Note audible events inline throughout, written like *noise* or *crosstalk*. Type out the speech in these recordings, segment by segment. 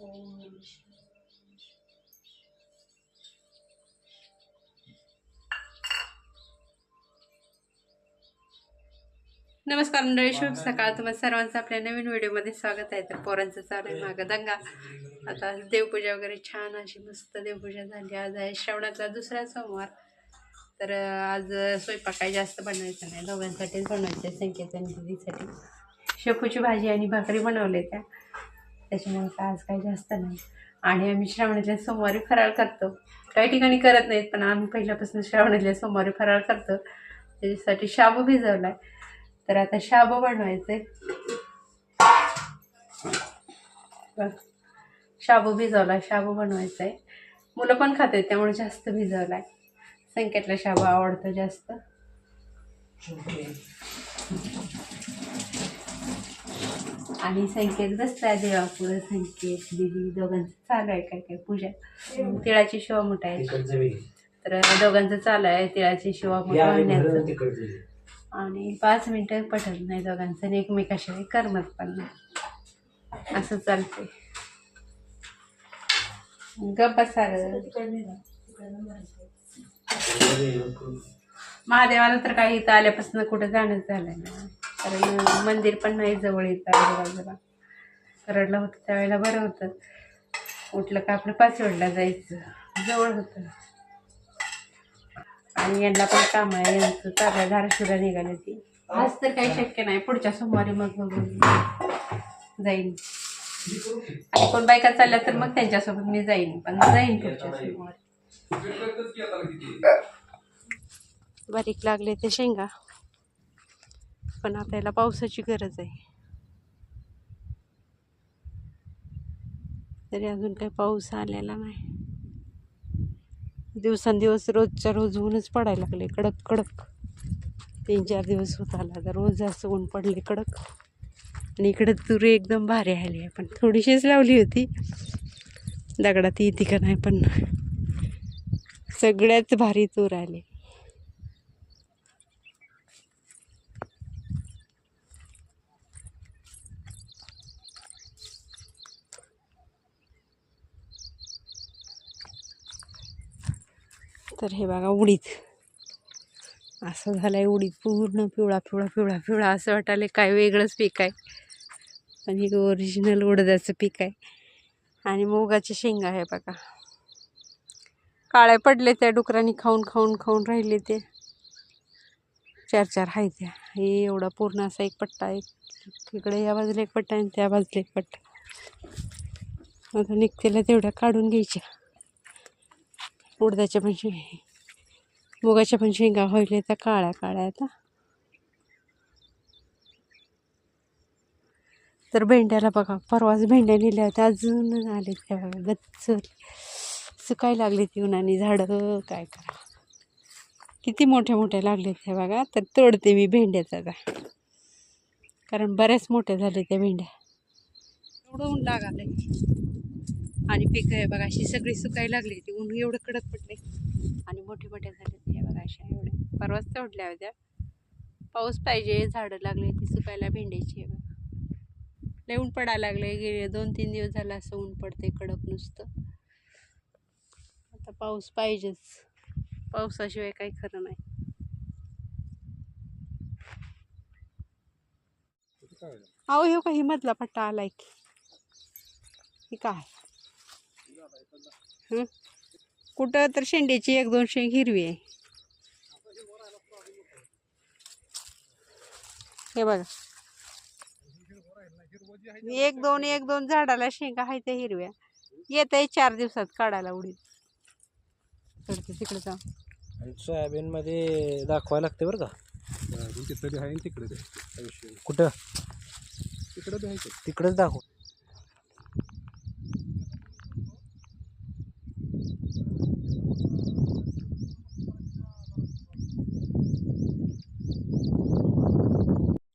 नमस्कार मंडळी शुभ सकाळ. तुम्हाला सर्वांचं आपल्या नवीन व्हिडिओमध्ये स्वागत आहे. तर पोरांचं चालू आहे मागं. दंगा. आता देवपूजा वगैरे छान अशी मस्त देवपूजा झाली. आज आहे श्रावणातला दुसरा सोमवार. तर आज स्वयंपाक काही जास्त बनवायचा नाही. दोघांसाठीच बनवायचं संकेत आणि दिदीसाठी. शेपूची भाजी आणि भाकरी बनवले त्या. त्याच्यामुळे काय आज काही जास्त नाही. आणि आम्ही श्रावणातल्या सोमवारी फराळ करतो. काही ठिकाणी करत नाहीत पण आम्ही पहिल्यापासून श्रावणातल्या सोमवारी फराळ करतो. त्याच्यासाठी शाबू भिजवला आहे तर आता शाबू बनवायचे शाबू भिजवला शाबू बनवायचा आहे मुलं पण खातात त्यामुळे जास्त भिजवला आहे संकेतला शाबू आवडतो जास्त. आणि संकेत बसला देवापुढं. संकेत दिदी दोघांचं चालू आहे काय काय पूजा. तिळाची शिवा मोठा आहे. तर दोघांचं चालू आहे तिळाची शिवा मोठा होण्याचं आणि पाच मिनिटं पटत नाही दोघांचं आणि एकमेकाशिवाय करमत पण नाही. असं चालते गप्पा सार महादेवाला तर काही इथं आल्यापासून कुठं जाणंच झालं नाही कारण मंदिर पण नाही जवळ येतं आजूबाजूला करडला होतं त्यावेळेला बरं होतं. उठलं का आपलं पाचवडला जायचं. जवळ होतं. आणि यांना पण काम आहे यांचं चाललं धाराशिवला निघाले ती आज तर काही शक्य नाही. पुढच्या सोमवारी मग बघून जाईन. आणि कोण बायका चालल्या तर मग त्यांच्यासोबत मी जाईन. पण जाईन पुढच्या सोमवारी. बारीक लागले ते शेंगा. पण आपल्याला पावसाची गरज आहे. तरी अजून काही पाऊस आलेला नाही. दिवसांदिवस रोजच्या रोज ऊनच पडायला लागले कडक कडक. तीन चार दिवस होत आला तर रोज जास्त ऊन पडले कडक. आणि इकडं तुरी एकदम भारी आली आहे पण थोडीशीच लावली होती. दगडात येते का नाही पण सगळ्यात भारी तूर आली. तर हे बघा उडीद. असं झालं आहे उडीद पूर्ण पिवळा पिवळा पिवळा पिवळा असं वाटायला काय वेगळंच पीक आहे. आणि हे ओरिजिनल उडदाचं पीक आहे. आणि मुगाचे शेंगा आहे बघा. काळे पडले त्या डुकरांनी खाऊन खाऊन खाऊन राहिले ते. चार चार आहे त्या. हे एवढा पूर्ण असा एक पट्टा आहे. इकडे या बाजूला एक पट्टा आणि त्या बाजूला एक पट्टा. आता निघतेला तेवढ्या काढून घ्यायच्या. उडदाच्या पण शेंगा मुगाच्या पण शेंगा व्हायला त्या काळ्या काळ्या आता. तर भेंड्याला बघा परवाच भेंड्या नेल्या होत्या अजून आले त्या बघा. गच्चल. सुकाय लागली ती उन्हाने? झाडं काय करा. किती मोठ्या मोठ्या लागले त्या बघा. तर तोडते मी भेंड्याचा आता. कारण बऱ्याच मोठ्या झाल्या त्या भेंड्या. एवढं ऊन लागले आणि पिकं आहे बघा अशी सगळी सुकायला लागली ती ऊन एवढं कडक पडले आणि मोठे मोठे झाले ते बघा अशा एवढ्या. परवाच तोडल्या होत्या. पाऊस पाहिजे झाडं लागले ती सुकायला भेंड्याची आहे बघा. लय ऊन पडायला लागले. गेले दोन तीन दिवस झालं असं ऊन पडते कडक नुसतं. आता पाऊस पाहिजेच. पावसाशिवाय काही खरं नाही. अहो हे काही मधला पट्टा आलाय की. काय? हं? कुठं तर शेंड्याची एक दोन शेंग हिरवी आहे. हे बघा. एक दोन एक दोन झाडाला शेंगा आहे त्या हिरव्या. येत आहे चार दिवसात काढायला उडीत तिकडे जाऊन. आणि सोयाबीन मध्ये दाखवायला लागते बरं का? तिकडे. कुठं? तिकडे. तिकडंच दाखव.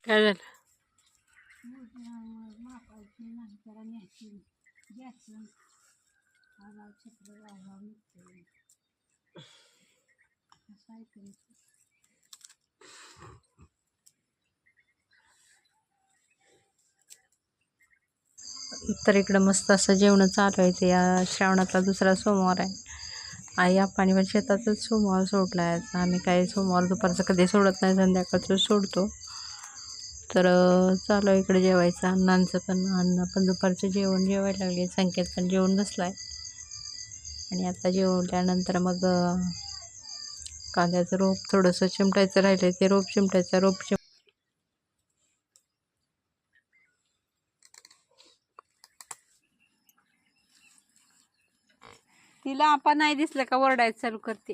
काय झालं? तर इकडं मस्त असं जेवण चालू आहे ते. या श्रावणातला दुसरा सोमवार आहे. आई आपण पण शेतातच सोमवार सोडला आहे आम्ही काही सोमवार दुपारचं कधी सोडत नाही. संध्याकाळचं सोडतो. तर चालू आहे इकडे जेवायचं. अण्णांचं पण अण्णा पण दुपारचं जेवण जेवायला लागले. संकेत पण जेवण बसला आहे आणि आता जेवल्यानंतर मग कांद्याचं रोप थोडंसं चिमटायचं राहिलं ते रोप चिमटायचं. रोप चिम तिला आपण नाही दिसलं का ओरडायचं चालू करते?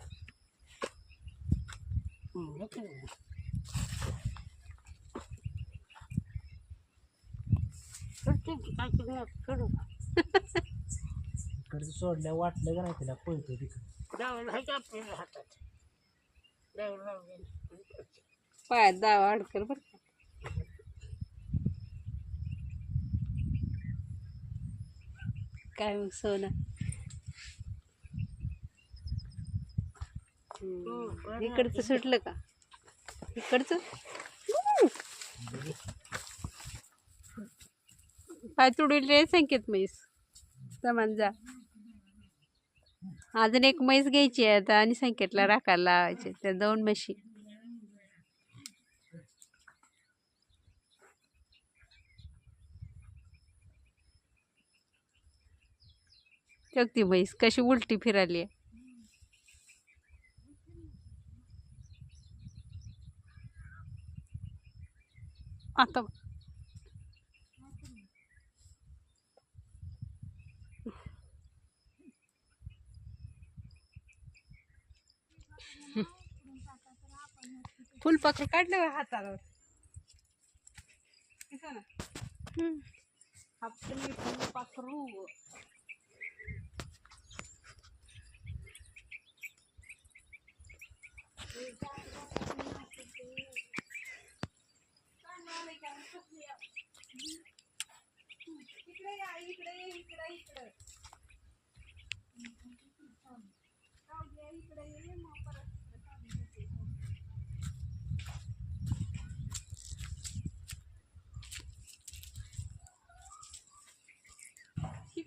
पडकून पाठवली इकडचं सोडल्या वाटलं का नाही तिला? पळतो तिकडे. आपल्याला हातात जाऊन पायात दावा अडकल बरं का. काय मग सोना? इकडचं सुटलं का? इकडचं? पाय तुडवले संकेत म्हैस? समान जा. अजून एक म्हैस घ्यायची आहे आता आणि संकेतला राखायला लावायचे त्या दोन म्हशी. चौथी म्हैस कशी उलटी फिराली आता फुलपाखरू काढलं हातावर. फुलपाखरू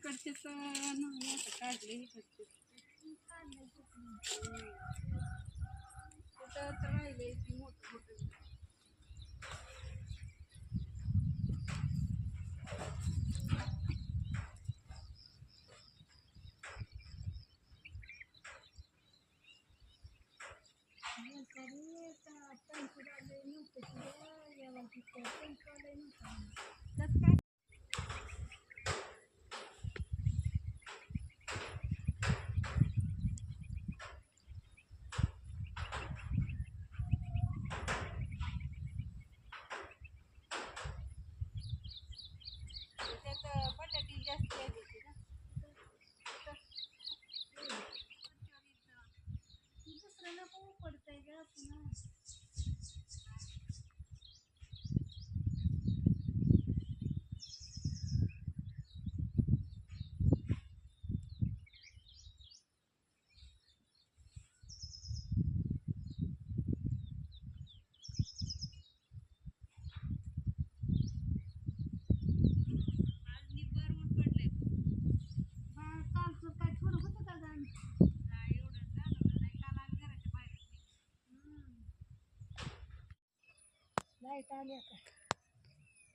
इकडचेच नाही आता काढले इकडचे कुठं तर राहिले ती मोठं मोठं. त्यात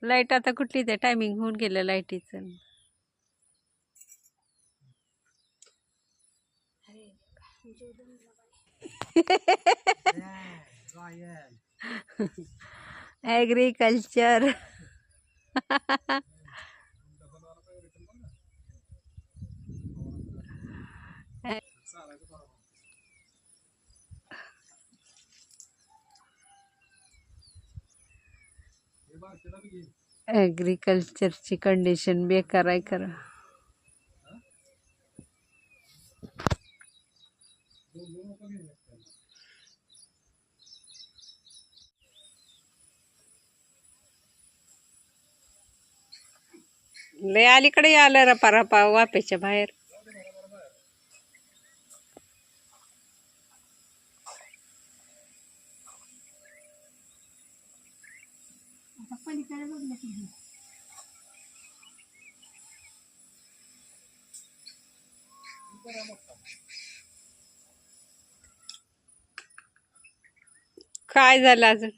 लाइट आता. कुठली ते टायमिंग होऊन गेलं लाईटीचं. ॲग्रिकल्चर *laughs* *laughs* ॲग्रिकल्चरची कंडिशन बेकार आहे खरं. लय अलीकडे आलं रपा रपा वापेच्या बाहेर. काय झालं अजून?